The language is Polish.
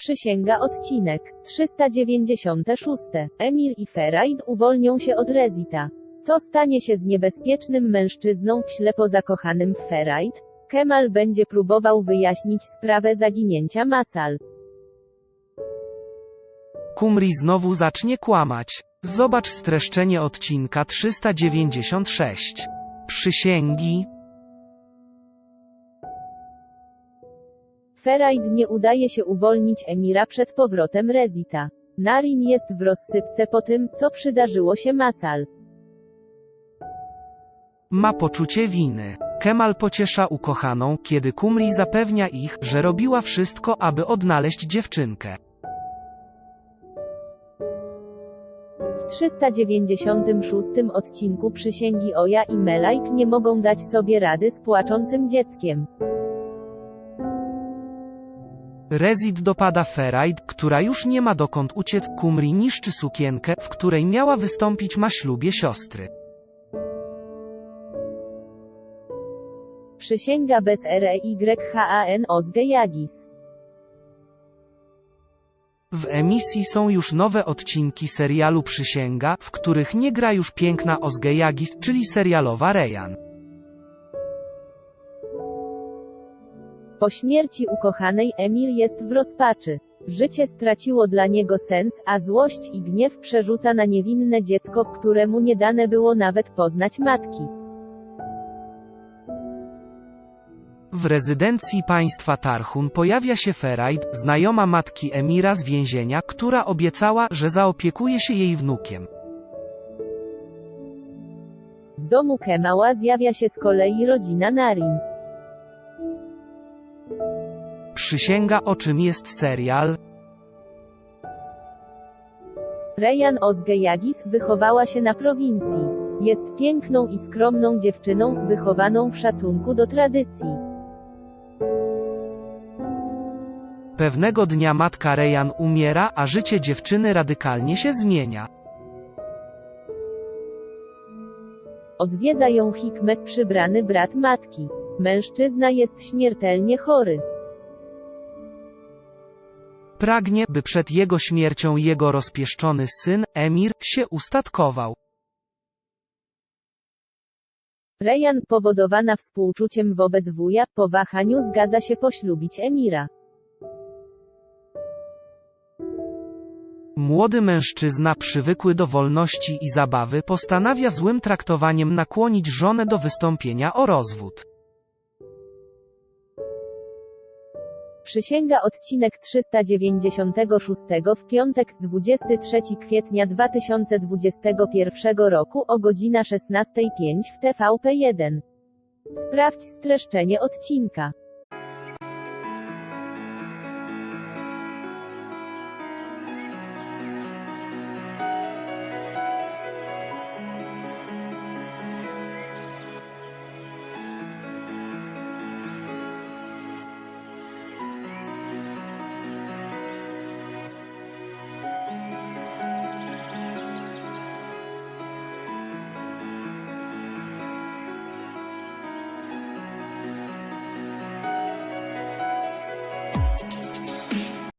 Przysięga odcinek 396. Emir i Feraid uwolnią się od Rezita. Co stanie się z niebezpiecznym mężczyzną, ślepo zakochanym w Feraid? Kemal będzie próbował wyjaśnić sprawę zaginięcia Masal. Kumri znowu zacznie kłamać. Zobacz streszczenie odcinka 396. Przysięgi. Feraid nie udaje się uwolnić Emira przed powrotem Rezita. Narin jest w rozsypce po tym, co przydarzyło się Masal. Ma poczucie winy. Kemal pociesza ukochaną, kiedy Kumri zapewnia ich, że robiła wszystko, aby odnaleźć dziewczynkę. W 396 odcinku przysięgi Oja i Melajk nie mogą dać sobie rady z płaczącym dzieckiem. Rezid dopada Feraid, która już nie ma dokąd uciec. Kumri niszczy sukienkę, w której miała wystąpić ma ślubie siostry. Przysięga bez REYHAN Ozge Jagis. W emisji są już nowe odcinki serialu Przysięga, w których nie gra już piękna Ozgejagis, czyli serialowa Rejan. Po śmierci ukochanej Emir jest w rozpaczy. Życie straciło dla niego sens, a złość i gniew przerzuca na niewinne dziecko, któremu nie dane było nawet poznać matki. W rezydencji państwa Tarhun pojawia się Feraid, znajoma matki Emira z więzienia, która obiecała, że zaopiekuje się jej wnukiem. W domu Kemała zjawia się z kolei rodzina Narin. Przysięga o czym jest serial? Rejan Ozge Jagis wychowała się na prowincji. Jest piękną i skromną dziewczyną, wychowaną w szacunku do tradycji. Pewnego dnia matka Rejan umiera, a życie dziewczyny radykalnie się zmienia. Odwiedza ją Hikmet przybrany brat matki. Mężczyzna jest śmiertelnie chory. Pragnie, by przed jego śmiercią jego rozpieszczony syn, Emir, się ustatkował. Rejan, powodowana współczuciem wobec wuja, po wahaniu zgadza się poślubić Emira. Młody mężczyzna przywykły do wolności i zabawy postanawia złym traktowaniem nakłonić żonę do wystąpienia o rozwód. Przysięga odcinek 396 w piątek 23 kwietnia 2021 roku o godzina 16.05 w TVP1. Sprawdź streszczenie odcinka.